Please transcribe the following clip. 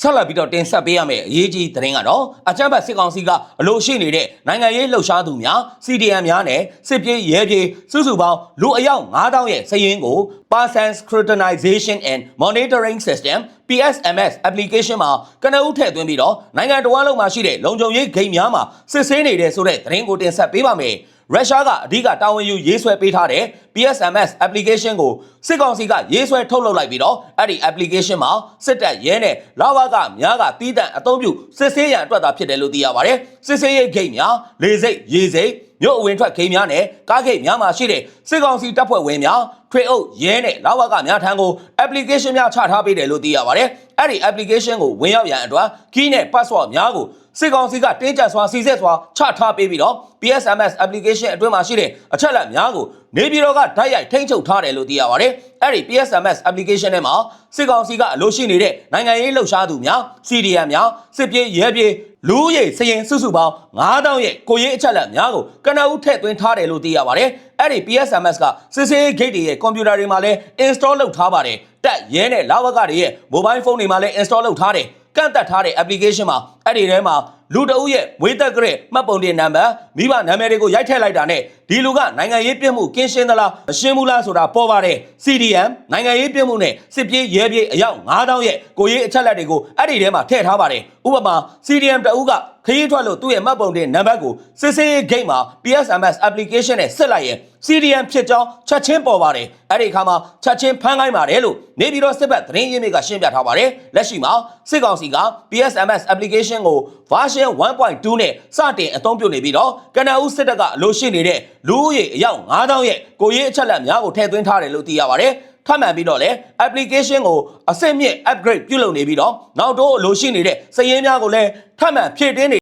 ဆက်လက်ပြီးတော့တင်ဆက်ပေးရမယ့်အရေးကြီးသတင်းကတော့အကြမ်းဖက်စစ်ကောင်စီကအလို့ရှိနေတဲ့နိုင်ငံရေးလှုပ်ရှားသူများ CDM များနဲ့စစ်ပြေးရဲပြေးစုစုပေါင်းလူအယောက်9000ရဲ့စာရင်းကို Person Scrutinization and Monitoring System PSMS application မှာကနဦးထည့်သွင်းပြီးတော့နိုင်ငံတော်လုံးမှာရှိတဲ့လုံခြုံရေးဂိမ်းများမှာစစ်ဆေးနေတဲ့ဆိုတဲ့သတင်းကိုတင်ဆက်ပေးပါမယ် ရုရှားကအဓိကတာဝန်ယူရေးဆွဲပေးထားတဲ့ PSMS application ကိုစစ်ကောင်စီကရေးဆွဲထုတ်လုပ်လိုက်ပြီးတော့အဲ့ဒီ application မှာစစ်တပ်ရဲနဲ့လာဝကများကတီးတန့်အသုံးပြုစစ်ဆေးရန်အတွက်သာဖြစ်တယ်လို့သိရပါတယ်စစ်ဆေးရေးဂိတ်များလေစိတ်ရေစိတ်မြို့အဝင်ထွက်ဂိတ်များနဲ့ကားဂိတ်များမှာရှိတဲ့စစ်ကောင်စီတပ်ဖွဲ့ဝင်များထွေအုပ်ရဲနဲ့လာဝကများထံကို application များချထားပေးတယ်လို့သိရပါတယ်အဲ့ဒီ application ကိုဝင်ရောက်ရန်အတွက် key နဲ့ password များကို စစ်ကောင်စီကတင်းကျပ်စွာစီစစ်စွာချထားပေးပြီးတော့ PSMS application အတွင်းမှာရှိတဲ့အချက်အလက်များကိုနေပြည်တော်ကဓာတ်ရိုက်ထိန်းချုပ်ထားတယ်လို့သိရပါတယ်။အဲ့ဒီ PSMS application ထဲမှာစစ်ကောင်စီကအလို့ရှိနေတဲ့နိုင်ငံရေးလှုပ်ရှားသူများ CDM များစစ်ပြေးရဲပြေးလူဦးရေစရင်စုစုပေါင်း9000ရဲ့ကိုရေးအချက်အလက်များကိုကနဦးထည့်သွင်းထားတယ်လို့သိရပါတယ်။အဲ့ဒီ PSMS ကစစ်ဆေးဂိတ်တွေရဲ့ကွန်ပျူတာတွေမှာလည်း install လုပ်ထားပါတယ်။တက်ရဲနဲ့လာဝကတွေရဲ့ mobile phone တွေမှာလည်း install လုပ်ထားတယ်။ ကန့်တက်ထားတဲ့ application မှာအဲ့ဒီထဲမှာလူတအုပ်ရဲ့မွေးသက်ကြတဲ့မှတ်ပုံတင်နံပါတ်မိဘနာမည်တွေကိုရိုက်ထည့်လိုက်တာနဲ့ဒီလူကနိုင်ငံရေးပြစ်မှုကင်းရှင်းသလားမရှင်းဘူးလားဆိုတာပေါ်ပါတယ် CDM နိုင်ငံရေးပြစ်မှုနဲ့စစ်ပြေးရဲပြေးအယောက်9000ရဲ့ကိုရေးအချက်လက်တွေကိုအဲ့ဒီထဲမှာထည့်ထားပါတယ်ဥပမာ CDM တအုပ်ကခရီးထွက်လို့သူ့ရဲ့မှတ်ပုံတင်နံပါတ်ကိုစစ်ဆေးရေးဂိတ်မှာ PSMS application နဲ့ဆက်လိုက်ရင် CDM ဖြစ်ကြောင်းချက်ချင်းပေါ်ပါတယ်အဲ့ဒီအခါမှာချက်ချင်းဖမ်းခိုင်းပါတယ်လို့နေပြည်တော်စစ်ဘက်သတင်းရင်းမြစ်ကရှင်းပြထားပါတယ်လက်ရှိမှာစစ်ကောင်စီက PSMS application ကို version 1.2နဲ့စတင်အသုံးပြုနေပြီးတော့ကနအူးစစ်တပ်ကအလို့ရှိနေတဲ့လူဦးရေအယောက်9000ရဲ့ကိုရေးအချက်လက်များကိုထည့်သွင်းထားတယ်လို့သိရပါတယ်ထပ်မံပြီးတော့လည်း application ကိုအစစ်မြင့် upgrade ပြုလုပ်နေပြီးတော့နောက်တော့အလို့ရှိနေတဲ့စည်ရင်းများကိုလည်းထပ်မံဖြည့်တင်းနေ